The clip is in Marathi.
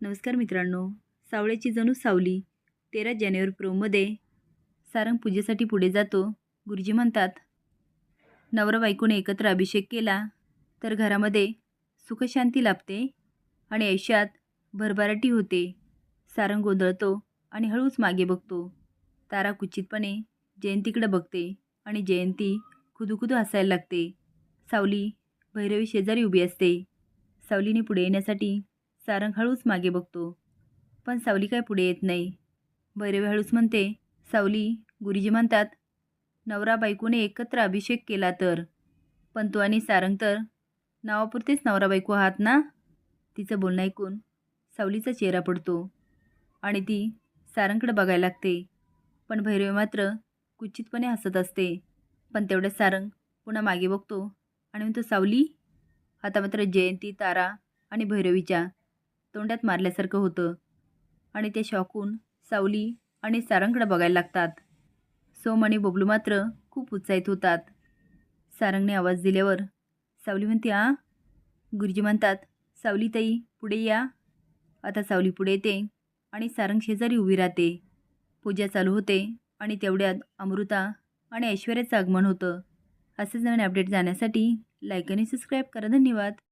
नमस्कार मित्रांनो सावळ्याची जणू सावली तेरा जानेवारी प्रोमध्ये सारंग पूजेसाठी पुढे जातो गुरुजी म्हणतात नवरा बायकोने एकत्र अभिषेक केला तर घरामध्ये सुखशांती लाभते आणि आयुष्यात भरभराटी होते. सारंग गोंधळतो आणि हळूच मागे बघतो. तारा कुचितपणे जयंतीकडे बघते आणि जयंती खुदुखुदू हसायला लागते. सावली भैरवी शेजारी उभी असते. सावलीने पुढे येण्यासाठी सारंग हळूच मागे बघतो. पण सावली काय पुढे येत नाही. भैरवी हळूच म्हणते सावली गुरुजी म्हणतात नवरा बायकोने एकत्र अभिषेक केला तर. पण तो आणि सारंग तर नावापुरतेच नवरा बायको आहात ना? तिचं बोलणं ऐकून सावलीचा चेहरा पडतो आणि ती सारंगकडे बघायला लागते. पण भैरवी मात्र कुचितपणे हसत असते. पण तेवढ्यात सारंग पुन्हा मागे बघतो आणि म्हणतो सावली आता मात्र जयंती तारा आणि भैरवीच्या तोंडात मारल्यासारखं होतं. आणि ते शॉकून सावली आणि सारंगकडे बघायला लागतात. सोम आणि बबलू मात्र खूप उत्साहित होतात. सारंगने आवाज दिल्यावर सावली म्हणते आ? गुरुजी म्हणतात सावली ताई पुढे या. आता सावली पुढे येते आणि सारंग शेजारी उभी राहते. पूजा चालू होते आणि तेवढ्यात अमृता आणि ऐश्वर्याचं आगमन होतं. असेच नवीन अपडेट जाण्यासाठी लाईक आणि सबस्क्राईब करा. धन्यवाद.